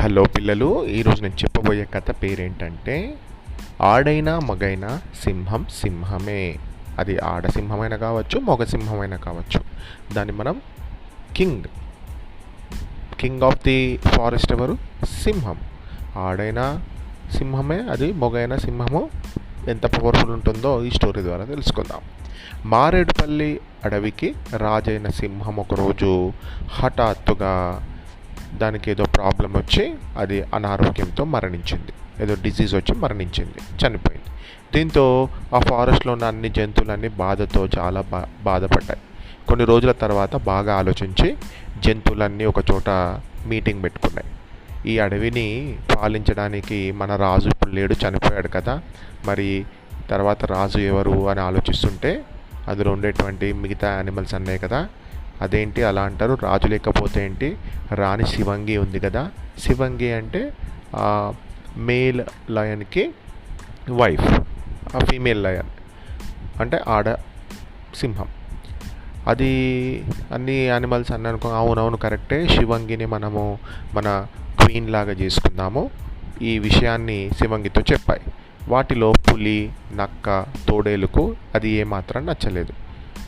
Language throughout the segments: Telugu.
హలో పిల్లలు ఈరోజు నేను చెప్పబోయే కథ పేరేంటంటే ఆడైనా మగైనా సింహం సింహమే. అది ఆడ సింహమైనా కావచ్చు మగ సింహమైనా కావచ్చు. దాన్ని మనం king king of the forest ఎవరు? సింహం. ఆడైనా సింహమే అది మొగైన సింహము. ఎంత పవర్ఫుల్ ఉంటుందో ఈ స్టోరీ ద్వారా తెలుసుకుందాం. మారేడుపల్లి అడవికి రాజైన సింహం ఒకరోజు హఠాత్తుగా దానికి ఏదో ప్రాబ్లం వచ్చి అది అనారోగ్యంతో మరణించింది. ఏదో డిజీజ్ వచ్చి మరణించింది. చనిపోయింది. దీంతో ఆ ఫారెస్ట్లో ఉన్న అన్ని జంతువులన్నీ బాధతో చాలా బా బాధపడ్డాయి. కొన్ని రోజుల తర్వాత బాగా ఆలోచించి జంతువులన్నీ ఒక చోట మీటింగ్ పెట్టుకున్నాయి. ఈ అడవిని పాలించడానికి మన రాజు ఇప్పుడు లేడు చనిపోయాడు కదా. మరి తర్వాత రాజు ఎవరు అని ఆలోచిస్తుంటే అందులో ఉండేటువంటి మిగతా యానిమల్స్ అన్నాయి కదా అదేంటి అలా అంటారు? రాజు లేకపోతే ఏంటి? రాణి శివంగి ఉంది కదా. శివంగి అంటే మేల్ లయన్కి వైఫ్ ఆ ఫీమేల్ లయన్. అంటే ఆడ సింహం. అది అన్ని యానిమల్స్ అన్న అనుకో అవునవును కరెక్టే. శివంగిని మనము మన క్వీన్ లాగా చేసుకుందాము. ఈ విషయాన్ని శివంగితో చెప్పాయి. వాటిలో పులి నక్క తోడేలుకు అది ఏమాత్రం నచ్చలేదు.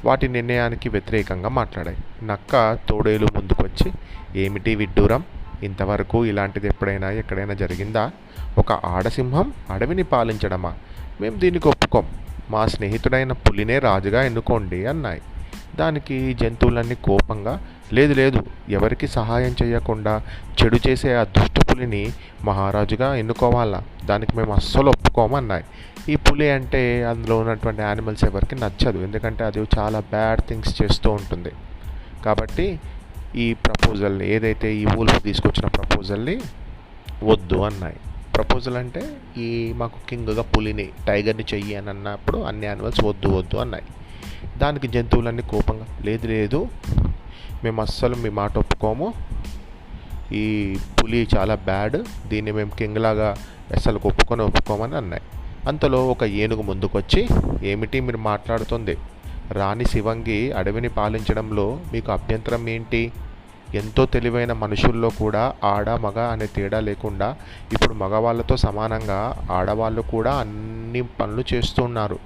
వాటి నిర్ణయానికి వ్యతిరేకంగా మాట్లాడాయి. నక్క తోడేలు ముందుకొచ్చి ఏమిటి విడ్డూరం? ఇంతవరకు ఇలాంటిది ఎప్పుడైనా ఎక్కడైనా జరిగిందా? ఒక ఆడసింహం అడవిని పాలించడమా? మేము దీనికి ఒప్పుకోం. మా స్నేహితుడైన పులినే రాజుగా ఎన్నుకోండి అన్నాయి. దానికి జంతువులన్నీ కోపంగా లేదు లేదు ఎవరికి సహాయం చేయకుండా చెడు చేసే ఆ దుష్ట పులిని మహారాజుగా ఎన్నుకోవాలా? దానికి మేము అస్సలు ఒప్పుకోమన్నాయి ఈ పులి అంటే అందులో ఉన్నటువంటి యానిమల్స్ ఎవరికి నచ్చదు. ఎందుకంటే అది చాలా బ్యాడ్ థింగ్స్ చేస్తూ ఉంటుంది. కాబట్టి ఈ ప్రపోజల్ని ఏదైతే ఈ ఊల్ఫ్ తీసుకొచ్చిన ప్రపోజల్ని వద్దు అన్నాయి. ప్రపోజల్ అంటే ఈ మాకు కింగ్గా పులిని టైగర్ని చెయ్యి అని అన్నప్పుడు అన్ని యానిమల్స్ వద్దు వద్దు అన్నాయి. దానికి జంతువులన్నీ కోపంగా లేదు లేదు మేము అస్సలు మీ మాట ఒప్పుకోము. ఈ పులి చాలా బ్యాడ్ దీన్ని మేము కింగ్ లాగా అస్సలు ఒప్పుకొని ఒప్పుకోమని అన్నాయి. అంతలో ఒక ఏనుగు ముందుకొచ్చి ఏమిటి మీరు మాట్లాడుతుంది? రాణి శివంగి అడవిని పాలించడంలో మీకు అభ్యంతరం ఏంటి? ఎంతో తెలివైన మనుషుల్లో కూడా ఆడ మగ అనే తేడా లేకుండా ఇప్పుడు మగవాళ్ళతో సమానంగా ఆడవాళ్ళు కూడా అన్ని పనులు చేస్తున్నారు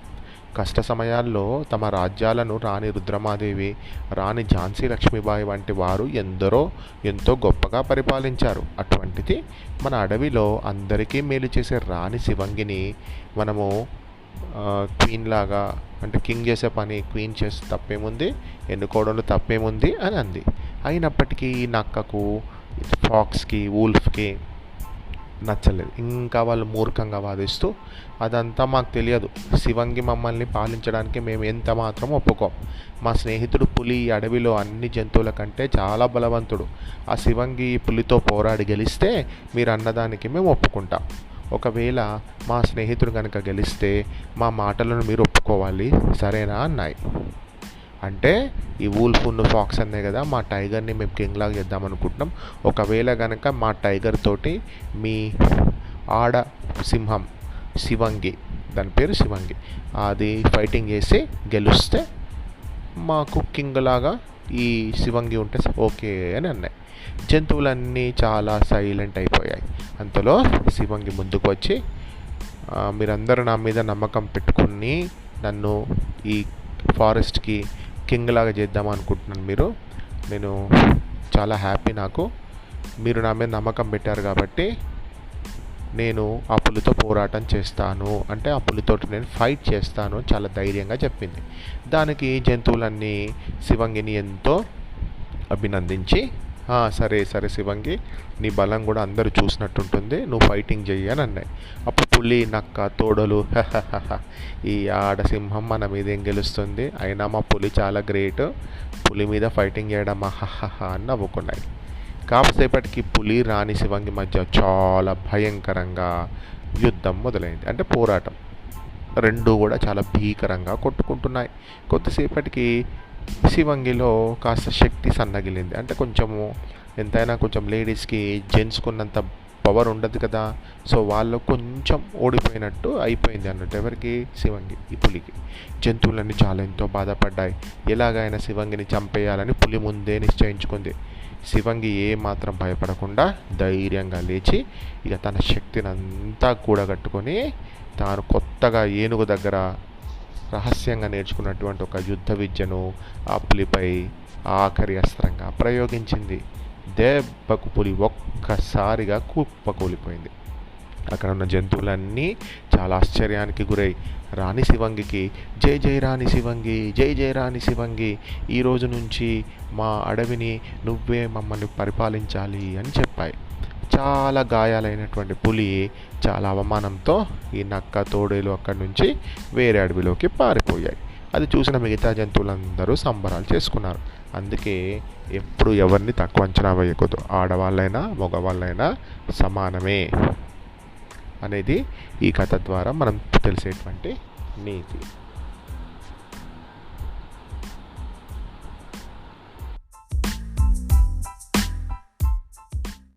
కష్ట సమయాల్లో తమ రాజ్యాలను రాణి రుద్రమాదేవి రాణి ఝాన్సీ లక్ష్మీబాయి వంటి వారు ఎందరో ఎంతో గొప్పగా పరిపాలించారు. అటువంటిది మన అడవిలో అందరికీ మేలు చేసే రాణి శివంగిని మనము క్వీన్ లాగా అంటే కింగ్ చేసే పని క్వీన్ చేసి తప్పేముంది ఎన్నుకోవడంలో తప్పేముంది అని అంది. అయినప్పటికీ నక్కకు ఫాక్స్కి వూల్ఫ్కి నచ్చలేదు. ఇంకా వాళ్ళు మూర్ఖంగా వాదిస్తూ అదంతా మాకు తెలియదు. శివంగి మమ్మల్ని పాలించడానికి మేము ఎంత మాత్రం ఒప్పుకోం. మా స్నేహితుడు పులి ఈ అడవిలో అన్ని జంతువుల కంటే చాలా బలవంతుడు. ఆ శివంగి పులితో పోరాడి గెలిస్తే మీరు అన్నదానికి మేము ఒప్పుకుంటాం. ఒకవేళ మా స్నేహితుడు కనుక గెలిస్తే మా మాటలను మీరు ఒప్పుకోవాలి. సరేనా అన్నాయి. అంటే ఈ వూల్ఫ్ ఉన్న ఫాక్స్ అనే కదా మా టైగర్ని మేము కింగ్ లాగా చేద్దాం అనుకుంటున్నాం. ఒకవేళ కనుక మా టైగర్ తోటి మీ ఆడ సింహం శివంగి దాని పేరు శివంగి అది ఫైటింగ్ చేసి గెలుస్తే మాకు కింగ్ లాగా ఈ శివంగి ఉంటే ఓకే అని అన్నాయి. జంతువులన్నీ చాలా సైలెంట్ అయిపోయాయి. అంతలో శివంగి ముందుకు వచ్చి మీరందరూ నా మీద నమ్మకం పెట్టుకుని నన్ను ఈ ఫారెస్ట్కి కింగ్ లాగా చేద్దాం అనుకుంటున్నాను మీరు. నేను చాలా హ్యాపీ నాకు. మీరు నా మీద నమ్మకం పెట్టారు కాబట్టి నేను ఆ పోరాటం చేస్తాను. అంటే ఆ నేను ఫైట్ చేస్తాను చాలా ధైర్యంగా చెప్పింది. దానికి జంతువులన్నీ శివంగిని ఎంతో అభినందించి సరే సరే శివంగి నీ బలం కూడా అందరూ చూసినట్టుంటుంది. నువ్వు ఫైటింగ్ చెయ్యి అని అన్నాయి. అప్పుడు పులి నక్క తోడలు ఈ ఆడసింహం మన మీద ఏం గెలుస్తుంది? అయినా మా పులి చాలా గ్రేట్ పులి మీద ఫైటింగ్ చేయడం హహహ అని నవ్వుకున్నాయి. కాసేపటికి పులి రాణి శివంగి మధ్య చాలా భయంకరంగా యుద్ధం మొదలైంది. అంటే పోరాటం. రెండు కూడా చాలా భీకరంగా కొట్టుకుంటున్నాయి. కొద్దిసేపటికి శివంగిలో కాస్త శక్తి సన్నగిలింది. అంటే కొంచెము ఎంతైనా కొంచెం లేడీస్కి జెంట్స్కున్నంత పవర్ ఉండదు కదా. సో వాళ్ళు కొంచెం ఓడిపోయినట్టు అయిపోయింది అన్నట్టు ఎవరికి? శివంగి ఈ పులికి. జంతువులన్నీ చాలా ఎంతో బాధపడ్డాయి. ఎలాగైనా శివంగిని చంపేయాలని పులి ముందే నిశ్చయించుకుంది. శివంగి ఏ మాత్రం భయపడకుండా ధైర్యంగా లేచి ఇక తన శక్తిని అంతా కూడగట్టుకొని తాను కొత్తగా ఏనుగు దగ్గర రహస్యంగా నేర్చుకున్నటువంటి ఒక యుద్ధ విద్యను ఆ పులిపై ఆఖరి అస్త్రంగా ప్రయోగించింది. దెబ్బకు పులి ఒక్కసారిగా కుప్పకూలిపోయింది అక్కడ ఉన్న జంతువులన్నీ చాలా ఆశ్చర్యానికి గురై రాణి శివంగికి జై జై రాణి శివంగి జై జై రాణి శివంగి ఈ రోజు నుంచి మా అడవిని నువ్వే మమ్మల్ని పరిపాలించాలి అని చెప్పాయి. చాలా గాయాలైనటువంటి పులి చాలా అవమానంతో ఈ నక్క తోడేలు అక్కడి నుంచి వేరే అడవిలోకి పారిపోయాయి. అది చూసిన మిగతా జంతువులందరూ సంబరాలు చేసుకున్నారు. అందుకే ఎప్పుడు ఎవరిని తక్కువ అంచనా వేయకూడదు. ఆడవాళ్ళైనా మగవాళ్ళైనా సమానమే అనేది ఈ కథ ద్వారా మనం తెలిసేటువంటి నీతి.